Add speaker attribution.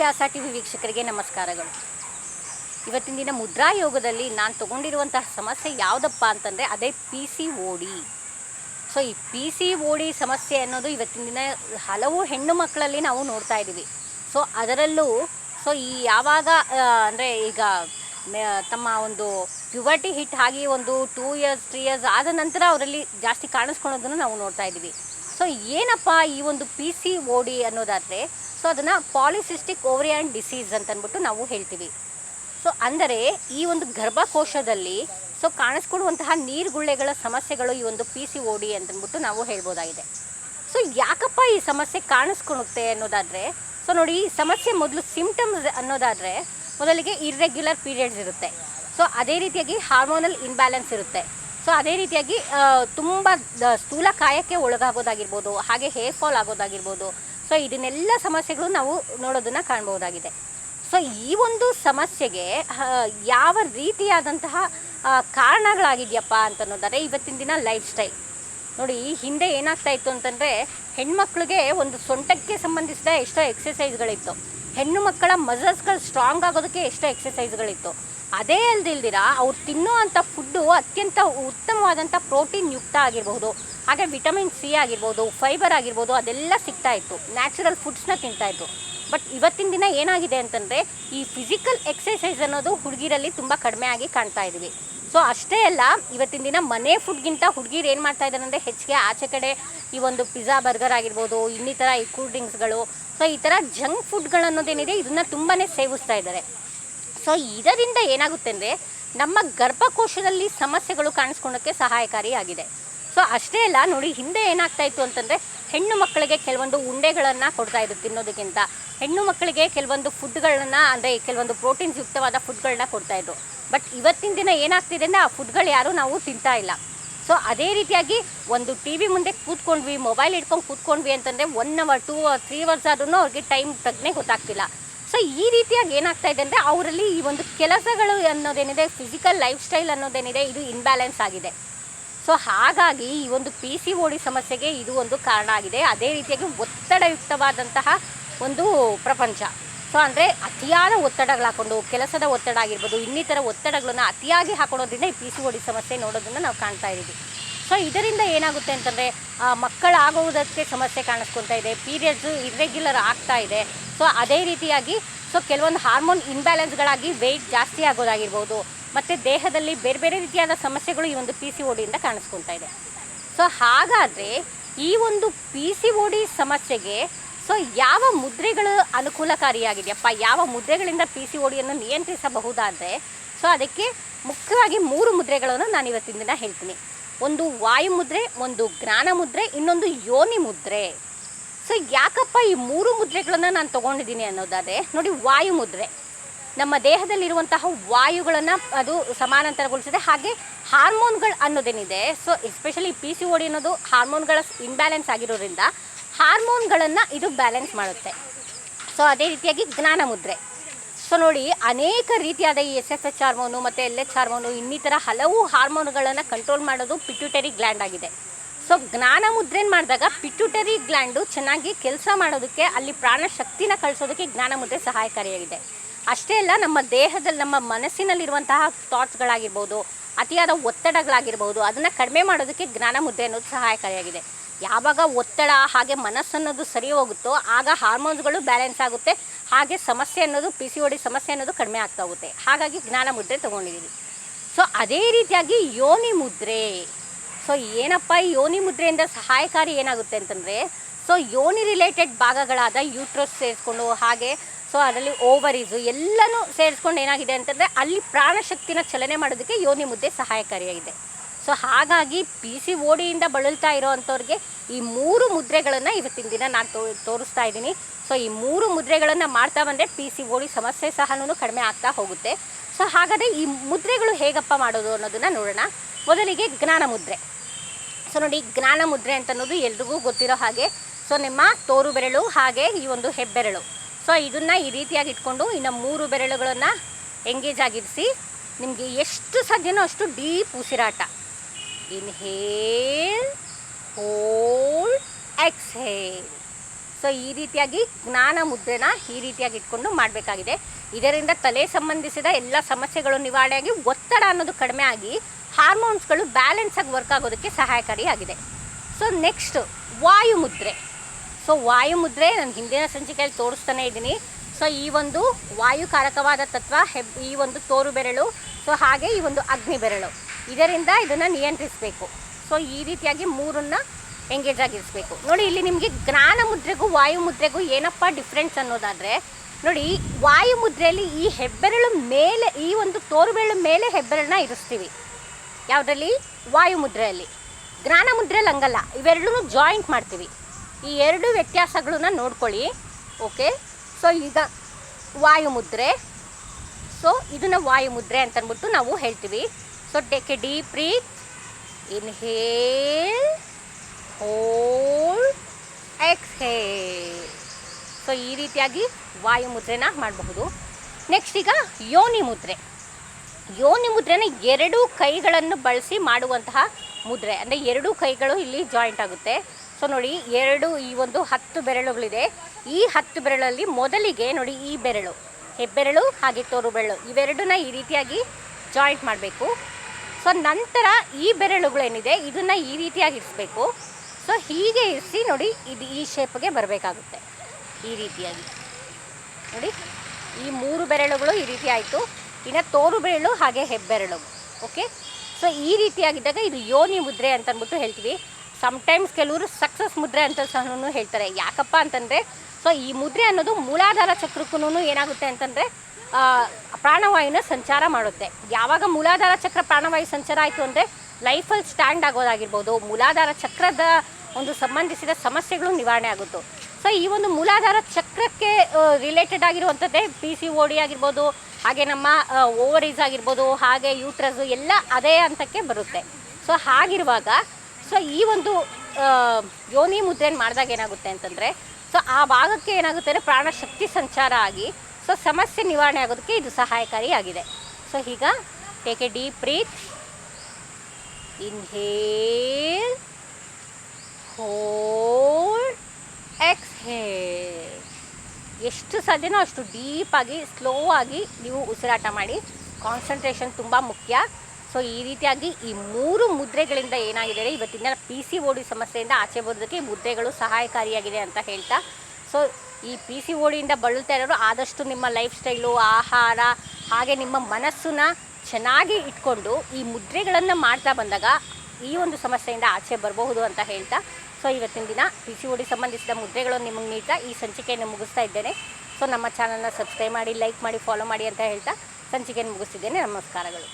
Speaker 1: ವ್ಯಾಸ T V ವೀಕ್ಷಕರಿಗೆ ನಮಸ್ಕಾರಗಳು. ಇವತ್ತಿನ ದಿನ ಮುದ್ರಾ ಯೋಗದಲ್ಲಿ ನಾನು ತಗೊಂಡಿರುವಂತಹ ಸಮಸ್ಯೆ ಯಾವುದಪ್ಪ ಅಂತಂದರೆ ಅದೇ ಪಿ ಸಿ ಓಡಿ ಸೊ, ಈ ಪಿ ಸಿ ಓಡಿ ಸಮಸ್ಯೆ ಅನ್ನೋದು ಇವತ್ತಿನ ದಿನ ಹಲವು ಹೆಣ್ಣು ಮಕ್ಕಳಲ್ಲಿ ನಾವು ನೋಡ್ತಾ ಇದ್ದೀವಿ. ಸೊ, ಅದರಲ್ಲೂ ಸೊ, ಈ ಯಾವಾಗ ಅಂದರೆ ಈಗ ತಮ್ಮ ಒಂದು ಪ್ಯುವರ್ಟಿ ಹಿಟ್ ಆಗಿ ಒಂದು ಟೂ ಇಯರ್ಸ್ ತ್ರೀ ಇಯರ್ಸ್ ಆದ ನಂತರ ಅವರಲ್ಲಿ ಜಾಸ್ತಿ ಕಾಣಿಸ್ಕೊಳೋದನ್ನು ನಾವು ನೋಡ್ತಾ ಇದ್ದೀವಿ. ಸೊ, ಏನಪ್ಪ ಈ ಒಂದು ಪಿ ಸಿ ಓಡಿ ಅನ್ನೋದಾದರೆ ಸೊ ಅದನ್ನು ಪಾಲಿಸಿಸ್ಟಿಕ್ ಓವರಿಯಾನ್ ಡಿಸೀಸ್ ಅಂತ ಅಂದ್ಬಿಟ್ಟು ನಾವು ಹೇಳ್ತೀವಿ. ಸೊ ಅಂದರೆ ಈ ಒಂದು ಗರ್ಭಕೋಶದಲ್ಲಿ ಸೊ ಕಾಣಿಸ್ಕೊಡುವಂತಹ ನೀರುಗುಳ್ಳೆಗಳ ಸಮಸ್ಯೆಗಳು ಈ ಒಂದು ಪಿ ಸಿ ಓಡಿ ಅಂತಂದ್ಬಿಟ್ಟು ನಾವು ಹೇಳ್ಬೋದಾಗಿದೆ. ಸೊ ಯಾಕಪ್ಪ ಈ ಸಮಸ್ಯೆ ಕಾಣಿಸ್ಕೊಳುತ್ತೆ ಅನ್ನೋದಾದರೆ ಸೊ ನೋಡಿ, ಈ ಸಮಸ್ಯೆ ಮೊದಲು ಸಿಂಪ್ಟಮ್ಸ್ ಅನ್ನೋದಾದರೆ, ಮೊದಲಿಗೆ ಇರ್ರೆಗ್ಯುಲರ್ ಪೀರಿಯಡ್ಸ್ ಇರುತ್ತೆ. ಸೊ ಅದೇ ರೀತಿಯಾಗಿ ಹಾರ್ಮೋನಲ್ ಇನ್ಬ್ಯಾಲೆನ್ಸ್ ಇರುತ್ತೆ. ಸೊ ಅದೇ ರೀತಿಯಾಗಿ ತುಂಬ ಸ್ಥೂಲ ಕಾಯಕ್ಕೆ ಒಳಗಾಗೋದಾಗಿರ್ಬೋದು, ಹಾಗೆ ಹೇರ್ ಫಾಲ್ ಆಗೋದಾಗಿರ್ಬೋದು, ಸೊ, ಇದನ್ನೆಲ್ಲ ಸಮಸ್ಯೆಗಳು ನಾವು ನೋಡೋದನ್ನು ಕಾಣ್ಬೋದಾಗಿದೆ ಸೊ, ಈ ಒಂದು ಸಮಸ್ಯೆಗೆ ಯಾವ ರೀತಿಯಾದಂತಹ ಕಾರಣಗಳಾಗಿದೆಯಪ್ಪ ಅಂತ ಅನ್ನೋದಾದ್ರೆ ಇವತ್ತಿನ ದಿನ ಲೈಫ್ ಸ್ಟೈಲ್. ನೋಡಿ ಹಿಂದೆ ಏನಾಗ್ತಾ ಇತ್ತು ಅಂತಂದರೆ, ಹೆಣ್ಮಕ್ಳಿಗೆ ಒಂದು ಸೊಂಟಕ್ಕೆ ಸಂಬಂಧಿಸಿದ ಎಷ್ಟೋ ಎಕ್ಸಸೈಸ್ಗಳಿತ್ತು ಹೆಣ್ಣು ಮಕ್ಕಳ ಮಸಲ್ಸ್ಗಳು ಸ್ಟ್ರಾಂಗ್ ಆಗೋದಕ್ಕೆ ಎಷ್ಟೋ ಎಕ್ಸಸೈಸ್ಗಳಿತ್ತು ಅದೇ ಅಲ್ದಿಲ್ದಿರ, ಅವ್ರು ತಿನ್ನೋ ಅಂಥ ಫುಡ್ಡು ಅತ್ಯಂತ ಉತ್ತಮವಾದಂಥ ಪ್ರೋಟೀನ್ ಯುಕ್ತ ಆಗಿರ್ಬೋದು. ಹಾಗೆ ವಿಟಮಿನ್ ಸಿ ಆಗಿರ್ಬೋದು, ಫೈಬರ್ ಆಗಿರ್ಬೋದು, ಅದೆಲ್ಲ ಸಿಗ್ತಾ ಇತ್ತು. ನ್ಯಾಚುರಲ್ ಫುಡ್ಸ್ನ ತಿಂತಾ ಇದ್ರು. ಬಟ್ ಇವತ್ತಿನ ದಿನ ಏನಾಗಿದೆ ಅಂತಂದರೆ, ಈ ಫಿಸಿಕಲ್ ಎಕ್ಸಸೈಸ್ ಅನ್ನೋದು ಹುಡುಗಿರಲ್ಲಿ ತುಂಬ ಕಡಿಮೆ ಆಗಿ ಕಾಣ್ತಾ ಇದ್ದೀವಿ ಸೊ, ಅಷ್ಟೇ ಅಲ್ಲ, ಇವತ್ತಿನ ದಿನ ಮನೆ ಫುಡ್ಗಿಂತ ಹುಡುಗಿರು ಏನು ಮಾಡ್ತಾ ಇದ್ದಾರೆ ಅಂದರೆ, ಹೆಚ್ಚಿಗೆ ಆಚೆ ಕಡೆ ಈ ಒಂದು ಪಿಜ್ಜಾ, ಬರ್ಗರ್ ಆಗಿರ್ಬೋದು, ಇನ್ನಿತರ ಈ ಕೂಲ್ ಡ್ರಿಂಕ್ಸ್ಗಳು. ಸೊ, ಈ ಥರ ಜಂಕ್ ಫುಡ್ಗಳನ್ನೋದೇನಿದೆ ಇದನ್ನು ತುಂಬಾ ಸೇವಿಸ್ತಾ ಇದ್ದಾರೆ. ಸೊ ಇದರಿಂದ ಏನಾಗುತ್ತೆ ಅಂದರೆ ನಮ್ಮ ಗರ್ಭಕೋಶದಲ್ಲಿ ಸಮಸ್ಯೆಗಳು ಕಾಣಿಸ್ಕೊಳ್ಳೋಕ್ಕೆ ಸಹಾಯಕಾರಿಯಾಗಿದೆ. ಸೊ ಅಷ್ಟೇ ಅಲ್ಲ, ನೋಡಿ ಹಿಂದೆ ಏನಾಗ್ತಾ ಇತ್ತು ಅಂತಂದರೆ ಹೆಣ್ಣು ಮಕ್ಕಳಿಗೆ ಕೆಲವೊಂದು ಉಂಡೆಗಳನ್ನು ಕೊಡ್ತಾ ಇದ್ರು ತಿನ್ನೋದಕ್ಕಿಂತ. ಹೆಣ್ಣು ಮಕ್ಕಳಿಗೆ ಕೆಲವೊಂದು ಫುಡ್ಗಳನ್ನು, ಅಂದರೆ ಕೆಲವೊಂದು ಪ್ರೋಟೀನ್ಸ್ ಯುಕ್ತವಾದ ಫುಡ್ಗಳನ್ನ ಕೊಡ್ತಾ ಇದ್ರು. ಬಟ್ ಇವತ್ತಿನ ದಿನ ಏನಾಗ್ತಿದೆ ಅಂದರೆ ಆ ಫುಡ್ಗಳು ಯಾರೂ ನಾವು ತಿಂತಾ ಇಲ್ಲ. ಸೊ ಅದೇ ರೀತಿಯಾಗಿ ಒಂದು ಟಿ ವಿ ಮುಂದೆ ಕೂತ್ಕೊಂಡ್ವಿ, ಮೊಬೈಲ್ ಹಿಡ್ಕೊಂಡು ಕೂತ್ಕೊಂಡ್ವಿ ಅಂತಂದರೆ one hour two hour three hours ಆದ್ರೂ ಅವ್ರಿಗೆ ಟೈಮ್ ತಗ್ನೇ ಗೊತ್ತಾಗ್ತಿಲ್ಲ. ಸೊ ಈ ರೀತಿಯಾಗಿ ಏನಾಗ್ತಾ ಇದೆ ಅಂದರೆ ಅವರಲ್ಲಿ ಈ ಒಂದು ಕೆಲಸಗಳು ಅನ್ನೋದೇನಿದೆ ಫಿಸಿಕಲ್ ಲೈಫ್ ಸ್ಟೈಲ್ ಅನ್ನೋದೇನಿದೆ, ಇದು ಇನ್ಬ್ಯಾಲೆನ್ಸ್ ಆಗಿದೆ. ಸೊ ಹಾಗಾಗಿ ಈ ಒಂದು ಪಿ ಸಿ ಓಡಿ ಸಮಸ್ಯೆಗೆ ಇದು ಒಂದು ಕಾರಣ ಆಗಿದೆ. ಅದೇ ರೀತಿಯಾಗಿ ಒತ್ತಡಯುಕ್ತವಾದಂತಹ ಒಂದು ಪ್ರಪಂಚ. ಸೊ ಅಂದರೆ ಅತಿಯಾದ ಒತ್ತಡಗಳು ಹಾಕೊಂಡು, ಕೆಲಸದ ಒತ್ತಡ ಆಗಿರ್ಬೋದು, ಇನ್ನಿತರ ಒತ್ತಡಗಳನ್ನು ಅತಿಯಾಗಿ ಹಾಕೊಳ್ಳೋದ್ರಿಂದ ಈ ಪಿ ಸಿ ಓಡಿ ಸಮಸ್ಯೆ ನೋಡೋದನ್ನು ನಾವು ಕಾಣ್ತಾ ಇದ್ದೀವಿ. ಸೊ ಇದರಿಂದ ಏನಾಗುತ್ತೆ ಅಂತಂದರೆ ಮಕ್ಕಳಾಗುವುದಕ್ಕೆ ಸಮಸ್ಯೆ ಕಾಣಿಸ್ಕೊತಾ ಇದೆ. ಪೀರಿಯಡ್ಸು ಇರ್ರೆಗ್ಯುಲರ್ ಆಗ್ತಾ ಇದೆ. ಸೊ ಅದೇ ರೀತಿಯಾಗಿ ಸೊ ಕೆಲವೊಂದು ಹಾರ್ಮೋನ್ ಇನ್ಬ್ಯಾಲೆನ್ಸ್ಗಳಾಗಿ ವೆಯ್ಟ್ ಜಾಸ್ತಿ ಆಗೋದಾಗಿರ್ಬೋದು, ಮತ್ತು ದೇಹದಲ್ಲಿ ಬೇರೆ ಬೇರೆ ರೀತಿಯಾದ ಸಮಸ್ಯೆಗಳು ಈ ಒಂದು ಪಿ ಸಿ ಓಡಿಯಿಂದ ಕಾಣಿಸ್ಕೊತಾ ಇದೆ ಸೊ ಹಾಗಾದರೆ ಈ ಒಂದು ಪಿ ಸಿ ಓಡಿ ಸಮಸ್ಯೆಗೆ ಸೊ ಯಾವ ಮುದ್ರೆಗಳು ಅನುಕೂಲಕಾರಿಯಾಗಿದೆಯಪ್ಪ? ಯಾವ ಮುದ್ರೆಗಳಿಂದ ಪಿ ಸಿ ಓಡಿಯನ್ನು ನಿಯಂತ್ರಿಸಬಹುದಾದರೆ ಸೊ ಅದಕ್ಕೆ ಮುಖ್ಯವಾಗಿ ಮೂರು ಮುದ್ರೆಗಳನ್ನು ನಾನು ಇವತ್ತಿನ ದಿನ ಹೇಳ್ತೀನಿ. ಒಂದು ವಾಯು ಮುದ್ರೆ, ಒಂದು ಜ್ಞಾನ ಮುದ್ರೆ, ಇನ್ನೊಂದು ಯೋನಿ ಮುದ್ರೆ. ಸೊ ಯಾಕಪ್ಪ ಈ ಮೂರು ಮುದ್ರೆಗಳನ್ನು ನಾನು ತೊಗೊಂಡಿದ್ದೀನಿ ಅನ್ನೋದಾದರೆ, ನೋಡಿ ವಾಯು ಮುದ್ರೆ. ನಮ್ಮ ದೇಹದಲ್ಲಿರುವಂತಹ ವಾಯುಗಳನ್ನು ಅದು ಸಮಾನಾಂತರಗೊಳಿಸಿದೆ ಹಾಗೆ ಹಾರ್ಮೋನ್ಗಳು ಅನ್ನೋದೇನಿದೆ so especially P C O D ಅನ್ನೋದು ಹಾರ್ಮೋನ್ಗಳ ಇಂಬ್ಯಾಲೆನ್ಸ್ ಆಗಿರೋದ್ರಿಂದ ಹಾರ್ಮೋನ್ಗಳನ್ನು ಇದು ಬ್ಯಾಲೆನ್ಸ್ ಮಾಡುತ್ತೆ. ಸೊ ಅದೇ ರೀತಿಯಾಗಿ ಜ್ಞಾನ ಮುದ್ರೆ. ಸೊ ನೋಡಿ, ಅನೇಕ ರೀತಿಯಾದ ಈ ಎಸ್ ಎಫ್ ಎಚ್ ಹಾರ್ಮೋನು ಮತ್ತು ಎಲ್ ಎಚ್ ಹಾರ್ಮೋನು ಇನ್ನಿತರ ಹಲವು ಹಾರ್ಮೋನುಗಳನ್ನು ಕಂಟ್ರೋಲ್ ಮಾಡೋದು ಪಿಟ್ಯೂಟರಿ ಗ್ಲ್ಯಾಂಡ್ ಆಗಿದೆ. ಸೊ ಜ್ಞಾನ ಮುದ್ರೆನ ಮಾಡಿದಾಗ ಪಿಟ್ಯೂಟರಿ ಗ್ಲ್ಯಾಂಡು ಚೆನ್ನಾಗಿ ಕೆಲಸ ಮಾಡೋದಕ್ಕೆ, ಅಲ್ಲಿ ಪ್ರಾಣ ಶಕ್ತಿನ ಕಳಿಸೋದಕ್ಕೆ ಜ್ಞಾನ ಮುದ್ರೆ ಸಹಾಯಕಾರಿಯಾಗಿದೆ. ಅಷ್ಟೇ ಅಲ್ಲ, ನಮ್ಮ ದೇಹದಲ್ಲಿ, ನಮ್ಮ ಮನಸ್ಸಿನಲ್ಲಿರುವಂತಹ ಥಾಟ್ಸ್ಗಳಾಗಿರ್ಬೋದು ಅತಿಯಾದ ಒತ್ತಡಗಳಾಗಿರ್ಬೋದು, ಅದನ್ನು ಕಡಿಮೆ ಮಾಡೋದಕ್ಕೆ ಜ್ಞಾನ ಮುದ್ರೆ ಅನ್ನೋದು ಸಹಾಯಕಾರಿಯಾಗಿದೆ. ಯಾವಾಗ ಒತ್ತಡ ಹಾಗೆ ಮನಸ್ಸನ್ನೋದು ಸರಿ ಹೋಗುತ್ತೋ ಆಗ ಹಾರ್ಮೋನ್ಸ್ಗಳು ಬ್ಯಾಲೆನ್ಸ್ ಆಗುತ್ತೆ. ಹಾಗೆ ಸಮಸ್ಯೆ ಅನ್ನೋದು ಪಿ ಸಿ ಒಡಿ ಸಮಸ್ಯೆ ಅನ್ನೋದು ಕಡಿಮೆ ಆಗ್ತಾ ಹೋಗುತ್ತೆ. ಹಾಗಾಗಿ ಜ್ಞಾನ ಮುದ್ರೆ ತೊಗೊಂಡಿದ್ದೀವಿ ಸೊ ಅದೇ ರೀತಿಯಾಗಿ ಯೋನಿ ಮುದ್ರೆ. ಸೊ ಏನಪ್ಪ ಯೋನಿ ಮುದ್ರೆಯಿಂದ ಸಹಾಯಕಾರಿ ಏನಾಗುತ್ತೆ ಅಂತಂದರೆ ಸೊ ಯೋನಿ ರಿಲೇಟೆಡ್ ಭಾಗಗಳಾದ ಯೂಟ್ರಸ್ ಸೇರಿಸ್ಕೊಂಡು ಹಾಗೆ ಸೊ ಅದರಲ್ಲಿ ಓವರೀಸು ಎಲ್ಲನೂ ಸೇರಿಸ್ಕೊಂಡು ಏನಾಗಿದೆ ಅಂತಂದರೆ, ಅಲ್ಲಿ ಪ್ರಾಣಶಕ್ತಿನ ಚಲನೆ ಮಾಡೋದಕ್ಕೆ ಯೋನಿ ಮುದ್ದೆ ಸಹಾಯಕಾರಿಯಾಗಿದೆ. ಸೊ ಹಾಗಾಗಿ ಪಿ ಸಿ ಓಡಿಯಿಂದ ಬಳಲ್ತಾ ಇರೋ ಅಂಥವ್ರಿಗೆ ಈ ಮೂರು ಮುದ್ರೆಗಳನ್ನು ಇವತ್ತಿನ ದಿನ ನಾನು ತೋ, ತೋರಿಸ್ತಾ ಇದ್ದೀನಿ. ಸೊ ಈ ಮೂರು ಮುದ್ರೆಗಳನ್ನು ಮಾಡ್ತಾ ಬಂದರೆ ಪಿ ಸಿ ಓಡಿ ಸಮಸ್ಯೆ ಸಹನೂ ಕಡಿಮೆ ಆಗ್ತಾ ಹೋಗುತ್ತೆ. ಸೊ ಹಾಗಾದರೆ ಈ ಮುದ್ರೆಗಳು ಹೇಗಪ್ಪ ಮಾಡೋದು ಅನ್ನೋದನ್ನು ನೋಡೋಣ. ಮೊದಲಿಗೆ ಜ್ಞಾನ ಮುದ್ರೆ. ಸೊ ನೋಡಿ, ಜ್ಞಾನ ಮುದ್ರೆ ಅಂತ ಅನ್ನೋದು ಎಲ್ರಿಗೂ ಗೊತ್ತಿರೋ ಹಾಗೆ. ಸೊ ನಿಮ್ಮ ತೋರು ಬೆರಳು ಹಾಗೆ ಈ ಒಂದು ಹೆಬ್ಬೆರಳು. ಸೊ ಇದನ್ನು ಈ ರೀತಿಯಾಗಿ ಇಟ್ಕೊಂಡು ಇನ್ನು ಮೂರು ಬೆರಳುಗಳನ್ನು ಎಂಗೇಜ್ ಆಗಿರಿಸಿ, ನಿಮಗೆ ಎಷ್ಟು ಸಾಧ್ಯನೋ ಅಷ್ಟು ಡೀಪ್ ಉಸಿರಾಟ. ಇನ್ಹೇಲ್ ಹೋಲ್ಡ್ ಎಕ್ಸ್ಹೇಲ್ ಸೊ ಈ ರೀತಿಯಾಗಿ ಜ್ಞಾನ ಮುದ್ರೆನ ಈ ರೀತಿಯಾಗಿ ಇಟ್ಕೊಂಡು ಮಾಡಬೇಕಾಗಿದೆ. ಇದರಿಂದ ತಲೆ ಸಂಬಂಧಿಸಿದ ಎಲ್ಲ ಸಮಸ್ಯೆಗಳು ನಿವಾರಣೆಯಾಗಿ ಒತ್ತಡ ಅನ್ನೋದು ಕಡಿಮೆ ಆಗಿ ಹಾರ್ಮೋನ್ಸ್ಗಳು ಬ್ಯಾಲೆನ್ಸ್ ಆಗಿ ವರ್ಕ್ ಆಗೋದಕ್ಕೆ ಸಹಾಯಕಾರಿಯಾಗಿದೆ. ಸೊ ನೆಕ್ಸ್ಟ್ ವಾಯು ಮುದ್ರೆ ಸೊ ವಾಯು ಮುದ್ರೆ ನಾನು ಹಿಂದಿನ ಸಂಚಿಕೆಯಲ್ಲಿ ತೋರಿಸ್ತಾನೆ ಇದ್ದೀನಿ. ಸೊ ಈ ಒಂದು ವಾಯುಕಾರಕವಾದ ತತ್ವ, ಹೆಬ್, ಈ ಒಂದು ತೋರು ಬೆರಳು ಸೊ ಹಾಗೆ ಈ ಒಂದು ಅಗ್ನಿ ಬೆರಳು ಇದರಿಂದ ಇದನ್ನು ನಿಯಂತ್ರಿಸಬೇಕು. ಸೊ ಈ ರೀತಿಯಾಗಿ ಮೂರನ್ನ ಎಂಗೇಜ್ ಆಗಿರಿಸ್ಬೇಕು. ನೋಡಿ, ಇಲ್ಲಿ ನಿಮಗೆ ಜ್ಞಾನ ಮುದ್ರೆಗೂ ವಾಯು ಮುದ್ರೆಗೂ ಏನಪ್ಪ ಡಿಫ್ರೆನ್ಸ್ ಅನ್ನೋದಾದರೆ, ನೋಡಿ, ವಾಯು ಮುದ್ರೆಯಲ್ಲಿ ಈ ಹೆಬ್ಬೆರಳು ಮೇಲೆ, ಈ ಒಂದು ತೋರು ಬೆರಳು ಮೇಲೆ ಹೆಬ್ಬೆರಳನ್ನ ಇರಿಸ್ತೀವಿ. ಯಾವುದರಲ್ಲಿ? ವಾಯು ಮುದ್ರೆಯಲ್ಲಿ. ಜ್ಞಾನ ಮುದ್ರೆಯಲ್ಲಿ ಹಂಗಲ್ಲ. ಇವೆರಡೂ ಜಾಯಿಂಟ್ ಮಾಡ್ತೀವಿ. ಈ ಎರಡು ವ್ಯತ್ಯಾಸಗಳನ್ನ ನೋಡ್ಕೊಳ್ಳಿ. ಓಕೆ ಸೊ ಈಗ ವಾಯು ಮುದ್ರೆ. ಸೊ ಇದನ್ನು ವಾಯು ಮುದ್ರೆ ಅಂತ ಅಂದ್ಬಿಟ್ಟು ನಾವು ಹೇಳ್ತೀವಿ. So take a deep breath. Inhale, hold, exhale. So ಈ ರೀತಿಯಾಗಿ ವಾಯು ಮುದ್ರೆನ ಮಾಡಬಹುದು. ನೆಕ್ಸ್ಟ್ ಈಗ ಯೋನಿ ಮುದ್ರೆ. ಯೋನಿ ಮುದ್ರೆನ ಎರಡು ಕೈಗಳನ್ನು ಬಳಸಿ ಮಾಡುವಂತಹ ಮುದ್ರೆ. ಅಂದರೆ ಎರಡೂ ಕೈಗಳು ಇಲ್ಲಿ ಜಾಯಿಂಟ್ ಆಗುತ್ತೆ. ಸೊ ನೋಡಿ ಎರಡು ಈ ಒಂದು ಹತ್ತು ಬೆರಳುಗಳಿದೆ. ಈ ಹತ್ತು ಬೆರಳಲ್ಲಿ ಮೊದಲಿಗೆ ನೋಡಿ ಈ ಬೆರಳು. ಹೆಬ್ಬೆರಳು ಹಾಗೆ ತೋರು ಬೆರಳು ಇವೆರಡನ್ನ ಈ ರೀತಿಯಾಗಿ ಜಾಯಿಂಟ್ ಮಾಡಬೇಕು. ಸೊ ನಂತರ ಈ ಬೆರಳುಗಳೇನಿದೆ, ಇದನ್ನು ಈ ರೀತಿಯಾಗಿ ಇರಿಸ್ಬೇಕು. ಸೊ ಹೀಗೆ ಇರಿಸಿ ನೋಡಿ, ಇದು ಈ ಶೇಪ್ಗೆ ಬರಬೇಕಾಗುತ್ತೆ. ಈ ರೀತಿಯಾಗಿ. ನೋಡಿ, ಈ ಮೂರು ಬೆರಳುಗಳು ಈ ರೀತಿ ಆಯಿತು. ಇನ್ನು ತೋರು ಬೆರಳು ಹಾಗೆ ಹೆಬ್ಬೆರಳು. ಓಕೆ ಸೊ ಈ ರೀತಿಯಾಗಿದ್ದಾಗ ಇದು ಯೋನಿ ಮುದ್ರೆ ಅಂತ ಅಂದ್ಬಿಟ್ಟು ಹೇಳ್ತೀವಿ. ಸಮ್ಟೈಮ್ಸ್ ಕೆಲವರು ಸಕ್ಸಸ್ ಮುದ್ರೆ ಅಂತ ಸಹ ಹೇಳ್ತಾರೆ. ಯಾಕಪ್ಪ ಅಂತಂದರೆ ಸೊ ಈ ಮುದ್ರೆ ಅನ್ನೋದು ಮೂಲಾಧಾರ ಚಕ್ರಕ್ಕೂ ಏನಾಗುತ್ತೆ ಅಂತಂದರೆ ಪ್ರಾಣವಾಯುನ ಸಂಚಾರ ಮಾಡುತ್ತೆ. ಯಾವಾಗ ಮೂಲಾಧಾರ ಚಕ್ರ ಪ್ರಾಣವಾಯು ಸಂಚಾರ ಆಯಿತು ಅಂದರೆ ಲೈಫಲ್ಲಿ ಸ್ಟ್ಯಾಂಡ್ ಆಗೋದಾಗಿರ್ಬೋದು, ಮೂಲಾಧಾರ ಚಕ್ರದ ಒಂದು ಸಂಬಂಧಿಸಿದ ಸಮಸ್ಯೆಗಳು ನಿವಾರಣೆ ಆಗುತ್ತೋ. ಸೊ ಈ ಒಂದು ಮೂಲಾಧಾರ ಚಕ್ರಕ್ಕೆ ರಿಲೇಟೆಡ್ ಆಗಿರುವಂಥದ್ದೇ ಪಿ ಸಿ ಓ ಡಿ ಆಗಿರ್ಬೋದು, ಹಾಗೆ ನಮ್ಮ ಓವರೀಸ್ ಆಗಿರ್ಬೋದು, ಹಾಗೆ ಯೂಟ್ರಸ್ ಎಲ್ಲ ಅದೇ ಹಂತಕ್ಕೆ ಬರುತ್ತೆ. ಸೊ ಹಾಗಿರುವಾಗ ಸೊ ಈ ಒಂದು ಯೋನಿ ಮುದ್ರೆಯನ್ನು ಮಾಡಿದಾಗ ಏನಾಗುತ್ತೆ ಅಂತಂದರೆ ಸೊ ಆ ಭಾಗಕ್ಕೆ ಏನಾಗುತ್ತೆ ಅಂದರೆ ಪ್ರಾಣಶಕ್ತಿ ಸಂಚಾರ ಆಗಿ ಸೊ ಸಮಸ್ಯೆ ನಿವಾರಣೆ ಆಗೋದಕ್ಕೆ ಇದು ಸಹಾಯಕಾರಿಯಾಗಿದೆ. ಸೊ ಈಗ take a deep breath inhale hold exhale ಎಷ್ಟು ಸಾಧ್ಯನೋ ಅಷ್ಟು ಡೀಪಾಗಿ ಸ್ಲೋ ಆಗಿ ನೀವು ಉಸಿರಾಟ ಮಾಡಿ. ಕಾನ್ಸಂಟ್ರೇಷನ್ ತುಂಬ ಮುಖ್ಯ. ಸೊ ಈ ರೀತಿಯಾಗಿ ಈ ಮೂರು ಮುದ್ರೆಗಳಿಂದ ಏನಾಗಿದೆ ಇವತ್ತಿನ ಪಿ ಸಿ ಓಡಿ ಸಮಸ್ಯೆಯಿಂದ ಆಚೆ ಬರೋದಕ್ಕೆ ಮುದ್ರೆಗಳು ಸಹಾಯಕಾರಿಯಾಗಿದೆ ಅಂತ ಹೇಳ್ತಾ. ಸೊ ಈ ಪಿ ಸಿ ಓಡಿಯಿಂದ ಬಳಲ್ತಾ ಇರೋರು ಆದಷ್ಟು ನಿಮ್ಮ ಲೈಫ್ ಸ್ಟೈಲು, ಆಹಾರ, ಹಾಗೆ ನಿಮ್ಮ ಮನಸ್ಸನ್ನು ಚೆನ್ನಾಗಿ ಇಟ್ಕೊಂಡು ಈ ಮುದ್ರೆಗಳನ್ನು ಮಾಡ್ತಾ ಬಂದಾಗ ಈ ಒಂದು ಸಮಸ್ಯೆಯಿಂದ ಆಚೆ ಬರಬಹುದು ಅಂತ ಹೇಳ್ತಾ, ಸೊ ಇವತ್ತಿನ ದಿನ ಪಿ ಸಿ ಓಡಿ ಸಂಬಂಧಿಸಿದ ಮುದ್ರೆಗಳನ್ನು ನಿಮಗೆ ನೀಡ್ತಾ ಈ ಸಂಚಿಕೆಯನ್ನು ಮುಗಿಸ್ತಾ ಇದ್ದೇನೆ. ಸೊ ನಮ್ಮ ಚಾನಲ್ನ ಸಬ್ಸ್ಕ್ರೈಬ್ ಮಾಡಿ, ಲೈಕ್ ಮಾಡಿ ಫಾಲೋ ಮಾಡಿ ಅಂತ ಹೇಳ್ತಾ ಸಂಚಿಕೆಯನ್ನು ಮುಗಿಸ್ತಿದ್ದೇನೆ. ನಮಸ್ಕಾರಗಳು.